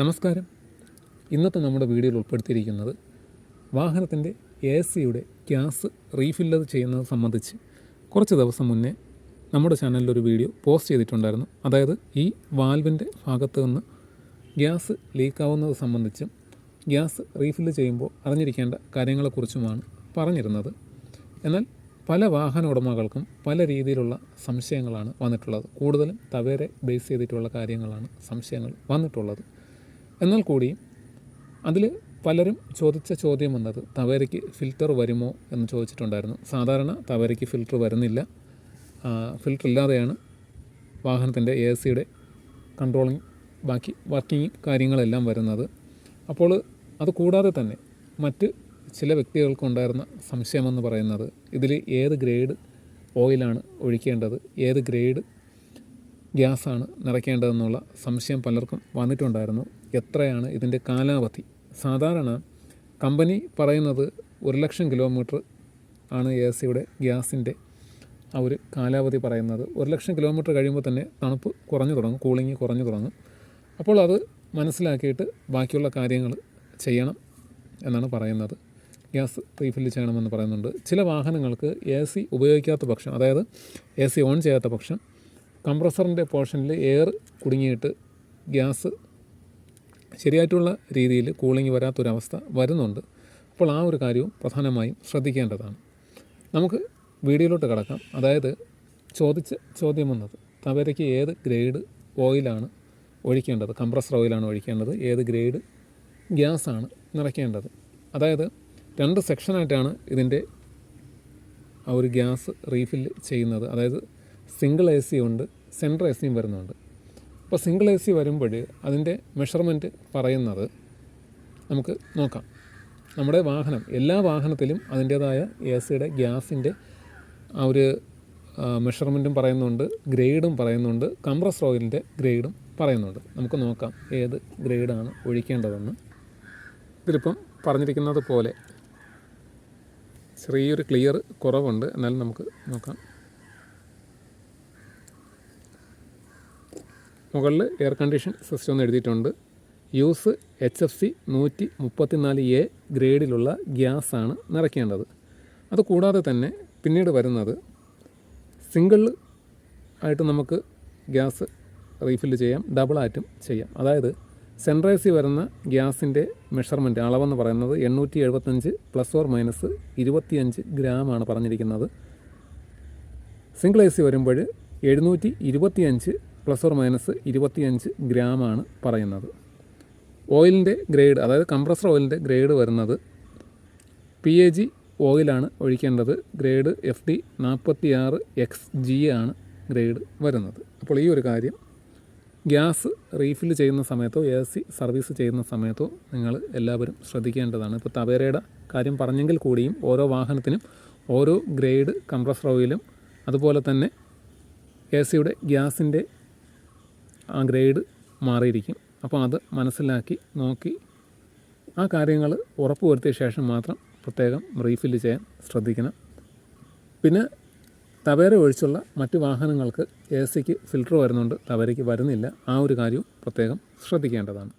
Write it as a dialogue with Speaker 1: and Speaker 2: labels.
Speaker 1: നമസ്കാരം. ഇന്നത്തെ നമ്മുടെ വീഡിയോയിൽ ഉൾപ്പെടുത്തിയിരിക്കുന്നത് വാഹനത്തിന്റെ എ സിയുടെ ഗ്യാസ് റീഫില്ലത് ചെയ്യുന്നത് സംബന്ധിച്ച് കുറച്ച് ദിവസം മുന്നേ നമ്മുടെ ചാനലിൽ ഒരു വീഡിയോ പോസ്റ്റ് ചെയ്തിട്ടുണ്ടായിരുന്നു. അതായത് ഈ വാൽവിന്റെ ഭാഗത്ത് നിന്ന് ഗ്യാസ് ലീക്കാവുന്നത് സംബന്ധിച്ചും ഗ്യാസ് റീഫില്ല് ചെയ്യുമ്പോൾ അറിഞ്ഞിരിക്കേണ്ട കാര്യങ്ങളെക്കുറിച്ചുമാണ് പറഞ്ഞിരുന്നത്. എന്നാൽ പല വാഹന ഉടമകൾക്കും പല രീതിയിലുള്ള സംശയങ്ങളാണ് വന്നിട്ടുള്ളത്. കൂടുതലും തവേരെ ബേസ് ചെയ്തിട്ടുള്ള കാര്യങ്ങളാണ് സംശയങ്ങൾ വന്നിട്ടുള്ളത്. എന്നാൽ കൂടിയും അതിൽ പലരും ചോദിച്ച ചോദ്യം വന്നത് തവേരയ്ക്ക് ഫിൽറ്റർ വരുമോ എന്ന് ചോദിച്ചിട്ടുണ്ടായിരുന്നു. സാധാരണ തവേരയ്ക്ക് ഫിൽറ്റർ വരുന്നില്ല. ഫിൽറ്റർ ഇല്ലാതെയാണ് വാഹനത്തിന്റെ എ സിയുടെ കൺട്രോളിങ് ബാക്കി വർക്കിംഗ് കാര്യങ്ങളെല്ലാം വരുന്നത്. അപ്പോൾ അത് കൂടാതെ തന്നെ മറ്റ് ചില വ്യക്തികൾക്കുണ്ടായിരുന്ന സംശയമെന്ന് പറയുന്നത് ഇതിൽ ഏത് ഗ്രേഡ് ഓയിലാണ് ഒഴിക്കേണ്ടത്? ഏത് ഗ്രേഡ് ഗ്യാസാണ് നിറയ്ക്കേണ്ടതെന്നുള്ള സംശയം പലർക്കും വന്നിട്ടുണ്ടായിരുന്നു. എത്രയാണ് ഇതിന്റെ കാലാവധി? സാധാരണ കമ്പനി പറയുന്നത് ഒരു ലക്ഷം കിലോമീറ്റർ ആണ് എ സിയുടെ ഗ്യാസിന്റെ ആ ഒരു കാലാവധി പറയുന്നത്. ഒരു ലക്ഷം കിലോമീറ്റർ കഴിയുമ്പോൾ തന്നെ തണുപ്പ് കുറഞ്ഞു തുടങ്ങും കൂളിംഗ് കുറഞ്ഞു തുടങ്ങും. അപ്പോൾ അത് മനസ്സിലാക്കിയിട്ട് ബാക്കിയുള്ള കാര്യങ്ങൾ ചെയ്യണം എന്നാണ് പറയുന്നത്. ഗ്യാസ് റീഫില്ല് ചെയ്യണമെന്ന് പറയുന്നുണ്ട്. ചില വാഹനങ്ങൾക്ക് എ സി ഉപയോഗിക്കാത്ത പക്ഷം അതായത് എ സി ഓൺ ചെയ്യാത്ത പക്ഷം കംപ്രസറിന്റെ പോർഷനിൽ എയർ കുടുങ്ങിയിട്ട് ഗ്യാസ് ശരിയായിട്ടുള്ള രീതിയിൽ കൂളിംഗ് വരാത്തൊരവസ്ഥ വരുന്നുണ്ട്. അപ്പോൾ ആ ഒരു കാര്യവും പ്രധാനമായും ശ്രദ്ധിക്കേണ്ടതാണ്. നമുക്ക് വീഡിയോയിലോട്ട് കിടക്കാം. അതായത് ചോദിച്ച ചോദ്യം വന്നത് തവരയ്ക്ക് ഏത് ഗ്രേഡ് ഓയിലാണ് ഒഴിക്കേണ്ടത്? കംപ്രസർ ഓയിലാണ് ഒഴിക്കേണ്ടത്? ഏത് ഗ്രേഡ് ഗ്യാസാണ് നിറയ്ക്കേണ്ടത്? അതായത് രണ്ട് സെക്ഷനായിട്ടാണ് ഇതിന്റെ ആ ഒരു ഗ്യാസ് റീഫിൽ ചെയ്യുന്നത്. അതായത് സിംഗിൾ എ സി ഉണ്ട് സെൻട്രൽ എ സിയും വരുന്നുണ്ട്. അപ്പോൾ സിംഗിൾ എ സി വരുമ്പോൾ അതിന്റെ മെഷർമെന്റ് പറയുന്നത് നമുക്ക് നോക്കാം. നമ്മുടെ വാഹനം എല്ലാ വാഹനത്തിലും അതിന്റേതായ എ സിയുടെ ഗ്യാസിന്റെ ആ ഒരു മെഷർമെന്റും പറയുന്നുണ്ട് ഗ്രേഡും പറയുന്നുണ്ട് കംപ്രസർ ഓയിലിന്റെ ഗ്രേഡും പറയുന്നുണ്ട്. നമുക്ക് നോക്കാം ഏത് ഗ്രേഡാണ് ഒഴിക്കേണ്ടതെന്ന്. ഇതിലിപ്പം പറഞ്ഞിരിക്കുന്നത് പോലെ ചെറിയൊരു ക്ലിയർ കുറവുണ്ട്. എന്നാലും നമുക്ക് നോക്കാം. മുകളിൽ എയർ കണ്ടീഷൻ സിസ്റ്റം എന്ന് എഴുതിയിട്ടുണ്ട്. യൂസ് എച്ച് എഫ് സി നൂറ്റി മുപ്പത്തിനാല് എ ഗ്രേഡിലുള്ള ഗ്യാസാണ് നിറയ്ക്കേണ്ടത്. അത് കൂടാതെ തന്നെ പിന്നീട് വരുന്നത് സിംഗിൾ ആയിട്ട് നമുക്ക് ഗ്യാസ് റീഫില്ല് ചെയ്യാം ഡബിൾ ആയിട്ടും ചെയ്യാം. അതായത് സെൻട്രൈസി വരുന്ന ഗ്യാസിന്റെ മെഷർമെന്റ് അളവെന്ന് പറയുന്നത് എണ്ണൂറ്റി എഴുപത്തഞ്ച് പ്ലസ് ഓർ മൈനസ് ഇരുപത്തിയഞ്ച് ഗ്രാമാണ് പറഞ്ഞിരിക്കുന്നത്. സിംഗിൾ എ സി വരുമ്പോൾ എഴുന്നൂറ്റി ഇരുപത്തിയഞ്ച് പ്ലസ് ഓർ മൈനസ് ഇരുപത്തിയഞ്ച് ഗ്രാമാണ് പറയുന്നത്. ഓയിലിന്റെ ഗ്രേഡ് അതായത് കംപ്രസർ ഓയിലിന്റെ ഗ്രേഡ് വരുന്നത് പി എ ജി ഓയിലാണ് ഒഴിക്കേണ്ടത്. ഗ്രേഡ് എഫ് ഡി നാൽപ്പത്തി ആറ് എക്സ് ജി ആണ് ഗ്രേഡ് വരുന്നത്. അപ്പോൾ ഈ ഒരു കാര്യം ഗ്യാസ് റീഫിൽ ചെയ്യുന്ന സമയത്തോ എ സി സർവീസ് ചെയ്യുന്ന സമയത്തോ നിങ്ങൾ എല്ലാവരും ശ്രദ്ധിക്കേണ്ടതാണ്. ഇപ്പോൾ തവേരയുടെ കാര്യം പറഞ്ഞെങ്കിൽ കൂടിയും ഓരോ വാഹനത്തിനും ഓരോ ഗ്രേഡ് കംപ്രസർ ഓയിലും അതുപോലെ തന്നെ എ സിയുടെ ഗ്യാസിന്റെ ആ ഗ്രേഡ് മാറിയിരിക്കും. അപ്പോൾ അത് മനസ്സിലാക്കി നോക്കി ആ കാര്യങ്ങൾ ഉറപ്പ് വരുത്തിയ ശേഷം മാത്രം പ്രത്യേകം റീഫില്ല് ചെയ്യാൻ ശ്രദ്ധിക്കണം. പിന്നെ തവേര ഒഴിച്ചുള്ള മറ്റ് വാഹനങ്ങൾക്ക് എ സിക്ക് ഫിൽറ്റർ വരുന്നുണ്ട്. തവേരയ്ക്ക് വരുന്നില്ല. ആ ഒരു കാര്യവും പ്രത്യേകം ശ്രദ്ധിക്കേണ്ടതാണ്.